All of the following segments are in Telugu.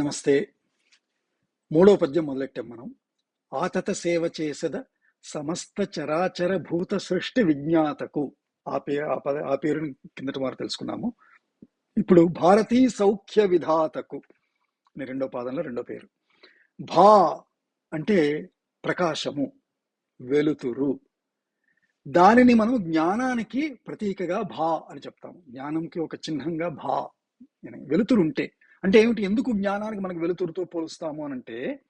నమస్తే. మూడో పద్యం మొదలెట్టాం మనం. ఆతత సేవ చేసద సమస్త చరాచర భూత సృష్టి విజ్ఞాతకు. ఆ పేరు ఆ పద ఆ పేరుని కిందటి వారు తెలుసుకున్నాము. ఇప్పుడు భారతీ సౌఖ్య విధాతకు. అని రెండో పాదంలో రెండో పేరు. భా అంటే ప్రకాశము వెలుతురు. దానిని మనం జ్ఞానానికి ప్రతీకగా భా అని చెప్తాము. జ్ఞానంకి ఒక చిహ్నంగా భా. అని వెలుతురు ఉంటే అంటే ఏమిటి? ఎందుకు జ్ఞానానికి మనకు వెలుతురుతో పోలుస్తాము అని అంటే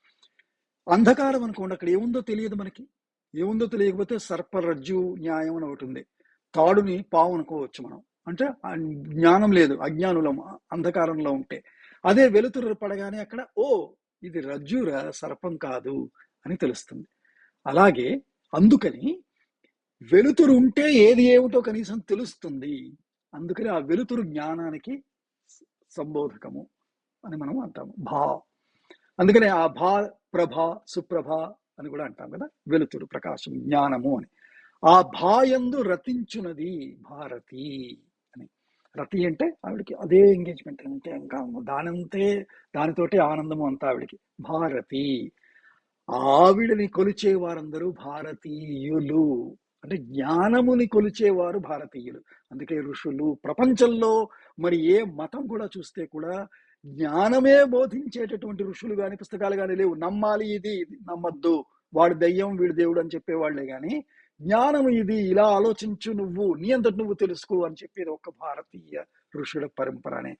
అంధకారం అనుకోండి అక్కడ ఏముందో తెలియదు మనకి. ఏముందో తెలియకపోతే సర్పరజ్జు న్యాయం అని ఒకటి ఉంది. తాడుని పావు అనుకోవచ్చు మనం. అంటే జ్ఞానం లేదు అజ్ఞానులం అంధకారంలో ఉంటే. అదే వెలుతురు పడగానే అక్కడ ఓ ఇది రజ్జురా సర్పం కాదు అని తెలుస్తుంది. అలాగే అందుకని వెలుతురు ఉంటే ఏది ఏమిటో కనీసం తెలుస్తుంది. అందుకని ఆ వెలుతురు జ్ఞానానికి సంబోధకము. అని మనం అంటాము. భా. అందుకనే ఆ భా ప్రభ సుప్రభ అని కూడా అంటాం కదా. వెలుతురు ప్రకాశం జ్ఞానము అని. ఆ భాయందు రతించున్నది భారతి అని. రతి అంటే ఆవిడకి అదే ఎంగేజ్మెంట్ అంటే ఇంకా దానంతే దానితోటే ఆనందము అంతా ఆవిడకి. భారతి. ఆవిడని కొలిచే వారందరూ భారతీయులు. అంటే జ్ఞానముని కొలిచేవారు భారతీయులు. అందుకే ఋషులు ప్రపంచంలో మరి ఏ మతం కూడా చూస్తే కూడా జ్ఞానమే బోధించేటటువంటి ఋషులు కానీ పుస్తకాలు కానీ లేవు. నమ్మాలి ఇది నమ్మద్దు. వాడి దయ్యం వీడి దేవుడు అని చెప్పేవాళ్ళే కానీ జ్ఞానం ఇది ఇలా ఆలోచించు నువ్వు నీ అంతటి నువ్వు తెలుసుకో అని చెప్పేది ఒక భారతీయ ఋషుల పరంపరనే.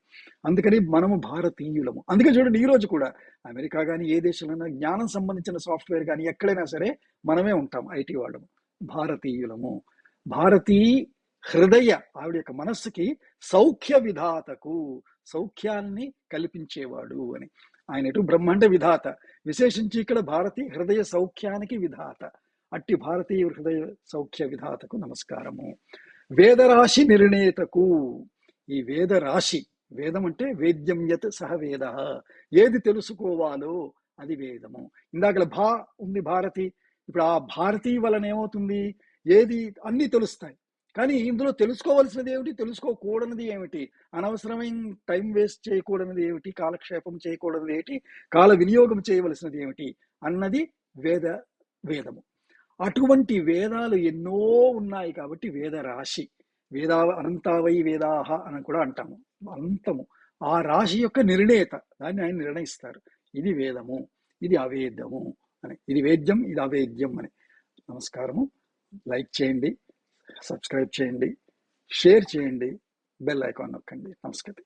అందుకని మనము భారతీయులము. అందుకే చూడండి ఈ రోజు కూడా అమెరికా కానీ ఏ దేశంలో జ్ఞానం సంబంధించిన సాఫ్ట్వేర్ కానీ ఎక్కడైనా సరే మనమే ఉంటాం ఐటీ వాళ్ళము. భారతీయులము. భారతీ హృదయ ఆవిడ యొక్క మనస్సుకి సౌఖ్య విధాతకు సౌఖ్యాన్ని కల్పించేవాడు అని. ఆయన ఎటు బ్రహ్మాండ విధాత. విశేషించి ఇక్కడ భారతీ హృదయ సౌఖ్యానికి విధాత. అట్టి భారతీయ హృదయ సౌఖ్య విధాతకు నమస్కారము. వేదరాశి నిర్ణేతకు. ఈ వేదరాశి వేదం అంటే వేద్యం యత్ సహ వేద. ఏది తెలుసుకోవాలో అది వేదము. ఇందాక భా ఉంది భారతి. ఇప్పుడు ఆ భారతి వలన ఏమవుతుంది? ఏది అన్ని తెలుస్తాయి. కానీ ఇందులో తెలుసుకోవాల్సినది ఏమిటి? తెలుసుకోకూడనిది ఏమిటి? అనవసరమైన టైం వేస్ట్ చేయకూడనిది ఏమిటి? కాలక్షేపం చేయకూడనిది ఏమిటి? కాల వినియోగం చేయవలసినది ఏమిటి? అన్నది వేద వేదము. అటువంటి వేదాలు ఎన్నో ఉన్నాయి కాబట్టి వేద రాశి. వేదా అనంతావై వేదాహ అని కూడా అంటాము. అంతము. ఆ రాశి యొక్క నిర్ణేత. దాన్ని ఆయన నిర్ణయిస్తారు. ఇది వేదము. ఇది అవేద్యము అని. ఇది వేద్యం ఇది అవేద్యం అని. నమస్కారము. లైక్ చేయండి. సబ్స్క్రైబ్ చేయండి షేర్ చేయండి బెల్ ఐకాన్ నొక్కండి. నమస్కారం.